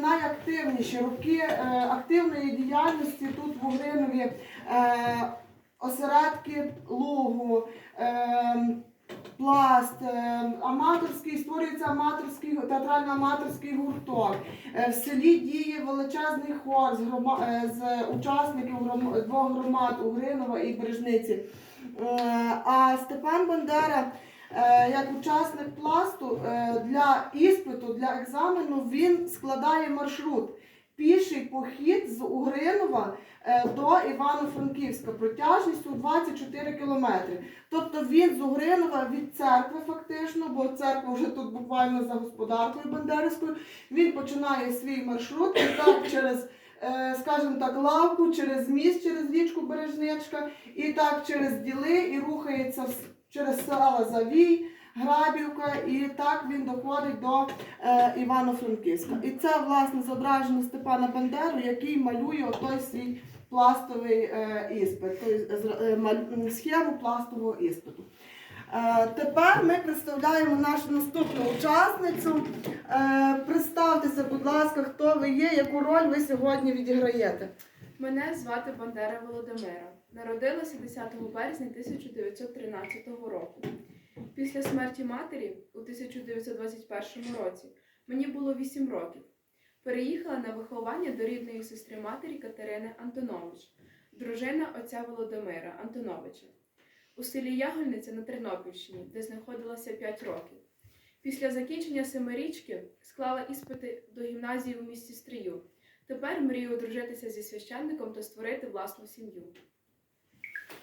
найактивніші роки е, активної діяльності тут в Угринові е, осередки лугу. Е, Пласт, аматорський, створюється аматорський, театрально-аматорський гурток. В селі діє величезний хор з, грома, з учасників двох громад Угринова і Бережниці. А Степан Бандера, як учасник пласту, е, для іспиту, для екзамену він складає маршрут. Піший похід з Угринова е, до Івано-Франківська протяжністю 24 кілометри. Тобто він з Угринова від церкви, фактично, бо церква вже тут буквально за господаркою Бандерівською. Він починає свій маршрут і так через, е, скажімо так, лавку, через міст, через річку Бережничка, і так через діли, і рухається через села Завій. Грабівка, і так він доходить до е, Івано-Франківська. І це власне зображено Степана Бандеру, який малює отой свій пластовий е, іспит, той, е, маль- схему пластового іспиту. Е, тепер ми представляємо нашу наступну учасницю. Е, представтеся, будь ласка, хто ви є, яку роль ви сьогодні відіграєте. Мене звати Бандера Володимира. Народилася 10 березня 1913 року. Після смерті матері у 1921 році мені було 8 років. Переїхала на виховання до рідної сестри матері Катерини Антонович, дружина отця Володимира Антоновича, у селі Ягольниця на Тернопільщині, де знаходилася 5 років. Після закінчення семирічки склала іспити до гімназії у місті Стрію. Тепер мрію одружитися зі священником та створити власну сім'ю.